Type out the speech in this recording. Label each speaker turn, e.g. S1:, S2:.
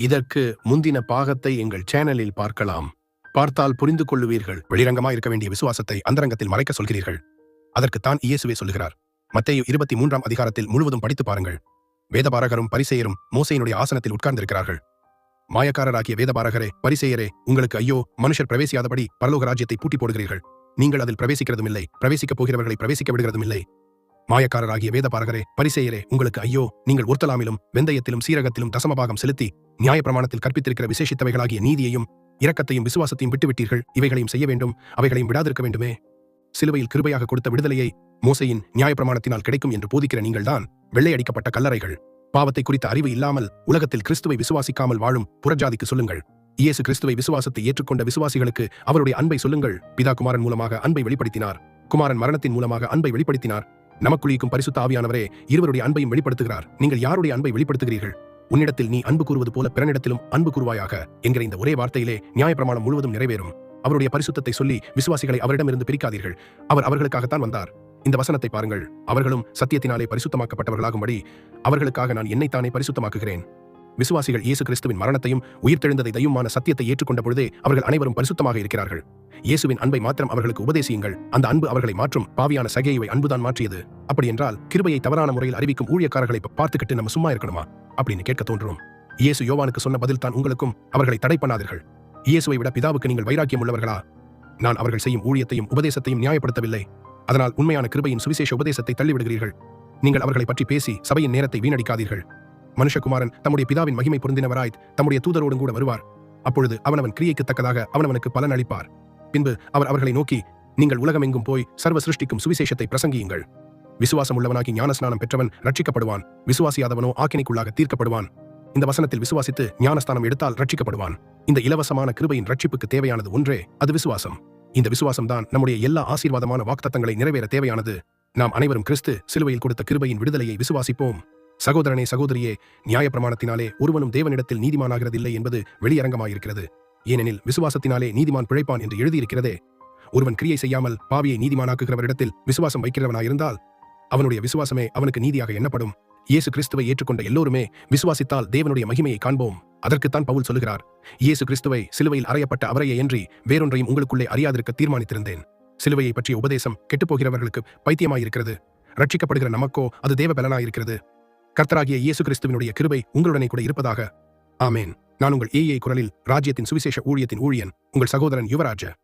S1: இதற்கு முந்தின பாகத்தை எங்கள் சேனலில் பார்க்கலாம். பார்த்தால் புரிந்து கொள்ளுவீர்கள். வெளிரங்கமா இருக்க வேண்டிய விசுவாசத்தை அந்தரங்கத்தில் மறைக்க சொல்கிறீர்கள். அதற்குத்தான் இயேசுவே சொல்கிறார் மத்தேயு இருபத்தி மூன்றாம் அதிகாரத்தில் முழுவதும் படித்து பாருங்கள். வேதபாரகரும் பரிசெயரும் மோசையினுடைய ஆசனத்தில் உட்கார்ந்திருக்கிறார்கள். மாயக்காரராகிய வேதபாரகரே பரிசெயரே உங்களுக்கு ஐயோ மனுஷர் பிரவேசியாதபடி பரலோக ராஜ்யத்தை பூட்டி போடுகிறீர்கள். நீங்கள் அதில் பிரவேசிக்கிறதும் இல்லை பிரவேசிக்கப் போகிறவர்களை பிரவேசிக்க விடுகிறதும் இல்லை மாயக்காரராகிய வேதபாரகரே பரிசெயரே உங்களுக்கு ஐயோ நீங்கள் ஒர்த்தலாமிலும் வெந்தயத்திலும் சீரகத்திலும் தசமபாகம் செலுத்தி நியாயப்பிரமாணத்தில் கற்பித்திருக்கிற விசேஷித்தவைகளாகிய நீதியையும் இரக்கத்தையும் விசுவாசத்தையும் விட்டுவிட்டீர்கள் இவைகளையும் செய்ய வேண்டும் அவைகளையும் விடாதிருக்க வேண்டுமே. சிலுவையில் கிருபையாக கொடுத்த விடுதலையை மோசையின் நியாயப்பிரமாணத்தினால் கிடைக்கும் என்று போதிக்கிற நீங்கள்தான் வெள்ளையடிக்கப்பட்ட கல்லறைகள். பாவத்தை குறித்த அறிவு இல்லாமல் உலகத்தில் கிறிஸ்துவை விசுவாசிக்காமல் வாழும் புறஜாதிக்கு சொல்லுங்கள். இயேசு கிறிஸ்துவை விசுவாசத்தை ஏற்றுக்கொண்ட விசுவாசிகளுக்கு அவருடைய அன்பை சொல்லுங்கள். பிதா குமாரன் மூலமாக அன்பை வெளிப்படுத்தினார். குமாரன் மரணத்தின் மூலமாக அன்பை வெளிப்படுத்தினார். நமக்குள்ளிக்கும் பரிசுத்த ஆவியானவரே இருவருடைய அன்பையும் வெளிப்படுத்துகிறார். நீங்கள் யாருடைய அன்பை வெளிப்படுத்துகிறீர்கள்? உன்னிடத்தில் நீ அன்பு கூறுவது போல பிறனிடத்திலும் அன்பு கூறுவாயாக என்கிற இந்த ஒரே வார்த்தையிலே நியாயப்பிரமாணம் முழுவதும் நிறைவேறும். அவருடைய பரிசுத்தத்தை சொல்லி விசுவாசிகளை அவரிடமிருந்து பிரிக்காதீர்கள். அவர் அவர்களுக்காகத்தான் வந்தார். இந்த வசனத்தை பாருங்கள். அவர்களும் சத்தியத்தினாலே பரிசுத்தமாக்கப்பட்டவர்களாகும்படி அவர்களுக்காக நான் என்னைத்தானே பரிசுத்தமாக்குகிறேன். விசுவாசிகள் இயேசு கிறிஸ்துவின் மரணத்தையும் உயிர்த்தெழுந்ததை தையுமான சத்தியத்தை ஏற்றுக்கொண்ட பொழுதே அவர்கள் அனைவரும் பரிசுத்தமாக இருக்கிறார்கள். இயேசுவின் அன்பை மாத்திரம் அவர்களுக்கு உபதேசியுங்கள். அந்த அன்பு அவர்களை மாற்றும். பாவியான சகையை அன்புதான் மாற்றியது. அப்படி என்றால் கிருபையை தவறான முறையில் அறிவிக்கும் ஊழியக்காரர்களை பார்த்துக்கிட்டு நம்ம சும்மா இருக்கணுமா? அப்படின்னு கேட்க தோன்றும். இயேசு யோவானுக்கு சொன்ன பதில் தான் உங்களுக்கும் அவர்களை தடை பண்ணாதீர்கள். இயேசுவை விட பிதாவுக்கு நீங்கள் வைராக்கியம் உள்ளவர்களா? நான் அவர்கள் செய்யும் ஊழியத்தையும் உபதேசத்தையும் நியாயப்படுத்தவில்லை. அதனால் உண்மையான கிருபையின் சுவிசேஷ உபதேசத்தை தள்ளிவிடுகிறீர்கள். நீங்கள் அவர்களை பற்றி பேசி சபையின் நேரத்தை வீணடிக்காதீர்கள். மனுஷகுமாரன் தம்முடைய பிதாவின் மகிமை பொருந்தினவராய் தம்முடைய தூதரோடும் கூட வருவார். அப்பொழுது அவனவன் கிரியைக்கு தக்கதாக அவனவனுக்கு பலன் அளிப்பார். பின்பு அவர் அவர்களை நோக்கி நீங்கள் உலகமெங்கும் போய் சர்வ சிருஷ்டிக்கும் சுவிசேஷத்தை பிரசங்கியுங்கள். விசுவாசம் உள்ளவனாகி ஞானஸ்நானம் பெற்றவன் ரட்சிக்கப்படுவான் விசுவாசியாதவனோ ஆக்கினைக்குள்ளாக தீர்க்கப்படுவான். இந்த வசனத்தில் விசுவாசித்து ஞானஸ்தானம் எடுத்தால் ரட்சிக்கப்படுவான் இந்த இலவசமான கிருபையின் ரட்சிப்புக்கு தேவையானது ஒன்றே அது விசுவாசம். இந்த விசுவாசம் தான் நம்முடைய எல்லா ஆசீர்வாதமான வாக்தத்தங்களை நிறைவேற தேவையானது. நாம் அனைவரும் கிறிஸ்து சிலுவையில் கொடுத்த கிருபையின் விடுதலையை விசுவாசிப்போம். சகோதரனே சகோதரியே நியாயப்பிரமாணத்தினாலே ஒருவனும் தேவனிடத்தில் நீதிமானாகிறதில்லை என்பது வெளியரங்கமாயிருக்கிறது. ஏனெனில் விசுவாசத்தினாலே நீதிமான் பிழைப்பான் என்று எழுதியிருக்கிறதே. ஒருவன் கிரியை செய்யாமல் பாவியை நீதிமானாக்குகிறவரிடத்தில் விசுவாசம் வைக்கிறவனாயிருந்தால் அவனுடைய விசுவாசமே அவனுக்கு நீதியாக எண்ணப்படும். இயேசு கிறிஸ்துவை ஏற்றுக்கொண்ட எல்லோருமே விசுவாசித்தால் தேவனுடைய மகிமையை காண்போம். அதற்குத்தான் பவுல் சொல்லுகிறார் இயேசு கிறிஸ்துவை சிலுவையில் அறையப்பட்ட அவரையே என்று வேறொன்றையும் உங்களுக்குள்ளே அறியாதிருக்க தீர்மானித்திருந்தேன். சிலுவையை பற்றிய உபதேசம் கெட்டுப்போகிறவர்களுக்கு பைத்தியமாயிருக்கிறது. ரட்சிக்கப்படுகிற நமக்கோ அது தேவ பலனாயிருக்கிறது கர்த்தராகிய இயேசு கிறிஸ்துவனுடைய கிருபை உங்களுடனே கூட இருப்பதாக. ஆமேன். நான் உங்கள் ஏஐ குரலில் ராஜ்யத்தின் சுவிசேஷ ஊழியத்தின் ஊழியன் உங்கள் சகோதரன் யுவராஜ.